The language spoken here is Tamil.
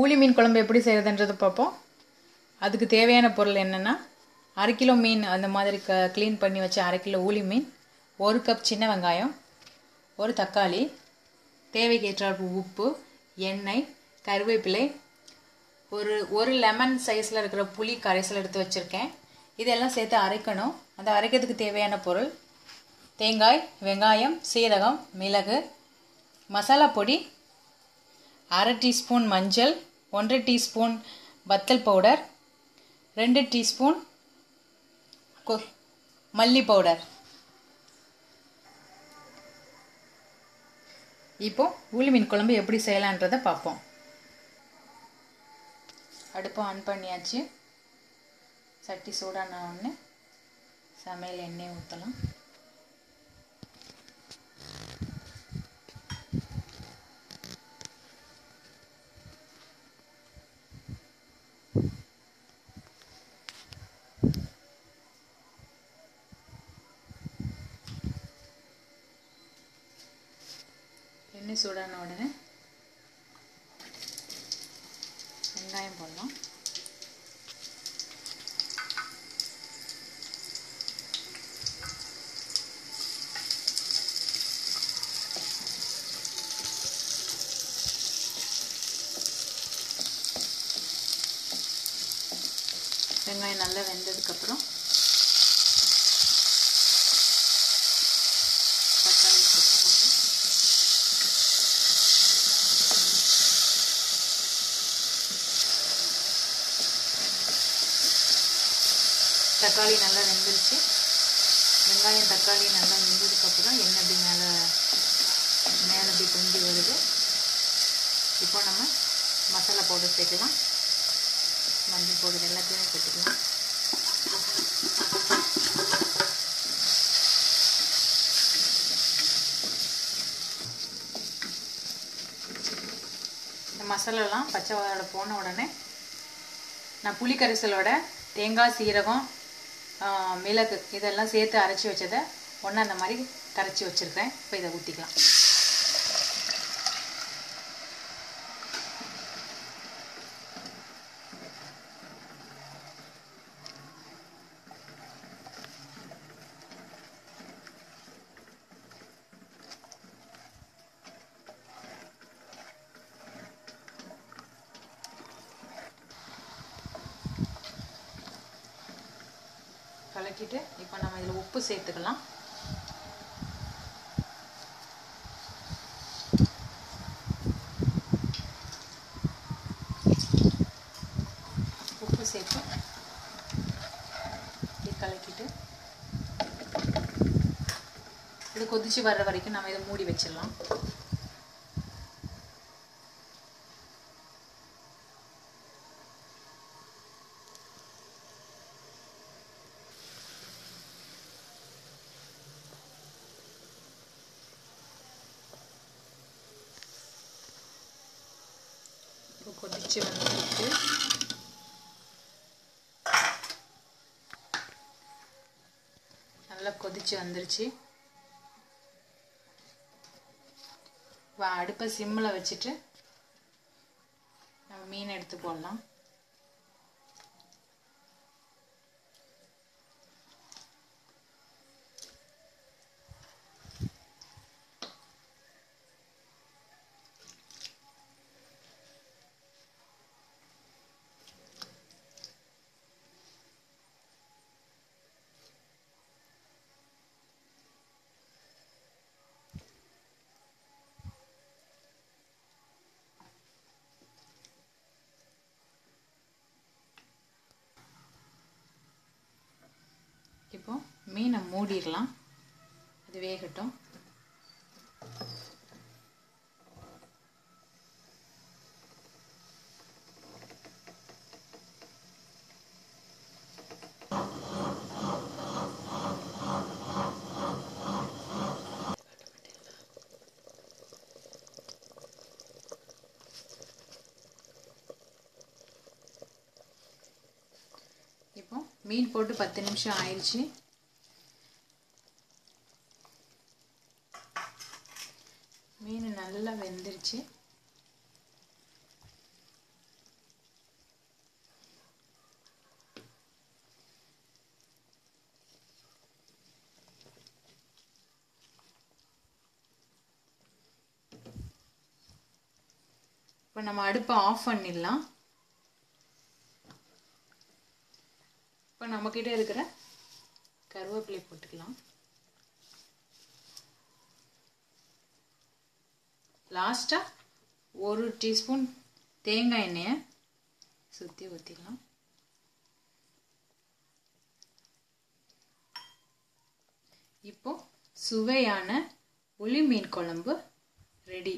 ஊளி மீன் குழம்பு எப்படி செய்கிறதுன்றது பார்ப்போம். அதுக்கு தேவையான பொருள் என்னென்னா அரை கிலோ மீன் அந்த மாதிரி க க்ளீன் பண்ணி வச்ச அரை கிலோ ஊளி மீன் ஒரு கப் சின்ன வெங்காயம் ஒரு தக்காளி தேவைக்கேற்ற உப்பு எண்ணெய் கருவேப்பிலை ஒரு ஒரு லெமன் சைஸில் இருக்கிற புளி கரைசல் எடுத்து வச்சுருக்கேன். இதெல்லாம் சேர்த்து அரைக்கணும். அந்த அரைக்கிறதுக்கு தேவையான பொருள் தேங்காய் வெங்காயம் சீரகம் மிளகு மசாலா பொடி அரை டீஸ்பூன் மஞ்சள் ஒன்றரை டீஸ்பூன் வத்தல் பவுடர் ரெண்டு டீஸ்பூன் கொ மல்லி பவுடர். இப்போ ஊளி மீன் குழம்பு எப்படி செய்யலான்றதை பார்ப்போம். அடுப்பை ஆன் பண்ணியாச்சு. சட்டி சூடான உடனே சமையல் எண்ணெய் ஊற்றலாம் எண்ணெய் சூடான உடனே வெங்காயம் போடலாம். வெங்காயம் நல்லா வெந்ததுக்கப்புறம் தக்காளி சேர்த்து போட்டு தக்காளி நல்லா வெந்துருச்சு. வெங்காயம் தக்காளி நல்லா வெந்ததுக்கப்புறம் எண்ணெய் அப்படி மேலே மேலே அப்படி பொங்கி வருது. இப்போ நம்ம மசாலா பவுடர் சேர்க்கலாம். மஞ்சள் பவுடர் எல்லாத்தையுமே சேர்த்துக்கலாம். இந்த மசாலாலாம் பச்சை வாழை போன உடனே நான் புளி கரைசலோட தேங்காய் சீரகம் மிளகு இதெல்லாம் சேர்த்து அரைச்சி வச்சதை ஒன்றா அந்த மாதிரி கரைச்சி வச்சுருக்கேன் இப்போ இதை ஊற்றிக்கலாம் கலக்கிட்டு இப்போ நம்ம இதில் உப்பு சேர்த்துக்கலாம். உப்பு சேர்த்து கலக்கிட்டு இது கொதிச்சு வர்ற வரைக்கும் நம்ம இதை மூடி வச்சிடலாம் இப்போ கொதிச்சு வந்துருக்கு நல்லா கொதிச்சு வந்துருச்சு. வா அடுப்பை சிம்மில் வச்சுட்டு நம்ம மீன் எடுத்து போடலாம் இப்போ மீனை மூடிடலாம். அது வேகட்டும். இப்போ மீன் போட்டு பத்து நிமிஷம் ஆயிடுச்சு. ஆயிடுச்சு இப்போ நம்ம அடுப்பை ஆஃப் பண்ணிடலாம். இப்போ நம்மக்கிட்ட இருக்கிற கருவேப்பிலை போட்டுக்கலாம். லாஸ்ட்டாக ஒரு டீஸ்பூன் தேங்காய் எண்ணெயை சுற்றி ஊற்றிக்கலாம் இப்போ சுவையான புளி மீன் குழம்பு ரெடி.